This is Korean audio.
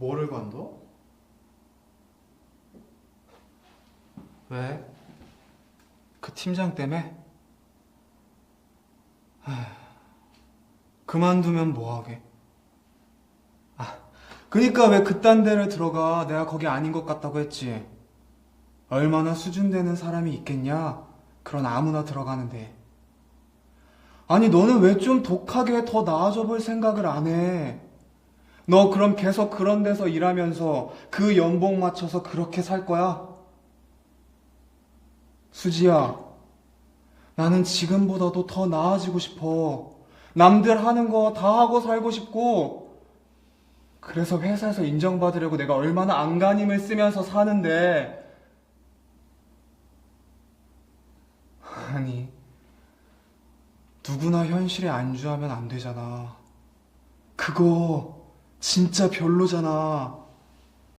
뭐를 관둬? 왜? 그 팀장 때문에? 하, 그만두면 뭐하게? 아, 그니까 왜 그딴 데를 들어가? 내가 거기 아닌 것 같다고 했지. 얼마나 수준되는 사람이 있겠냐? 그런 아무나 들어가는데. 아니, 너는 왜 좀 독하게 더 나아져 볼 생각을 안 해? 너 그럼 계속 그런 데서 일하면서 그 연봉 맞춰서 그렇게 살 거야? 수지야, 나는 지금보다도 더 나아지고 싶어. 남들 하는 거 다 하고 살고 싶고, 그래서 회사에서 인정받으려고 내가 얼마나 안간힘을 쓰면서 사는데, 아니, 누구나 현실에 안주하면 안 되잖아. 그거 진짜 별로잖아.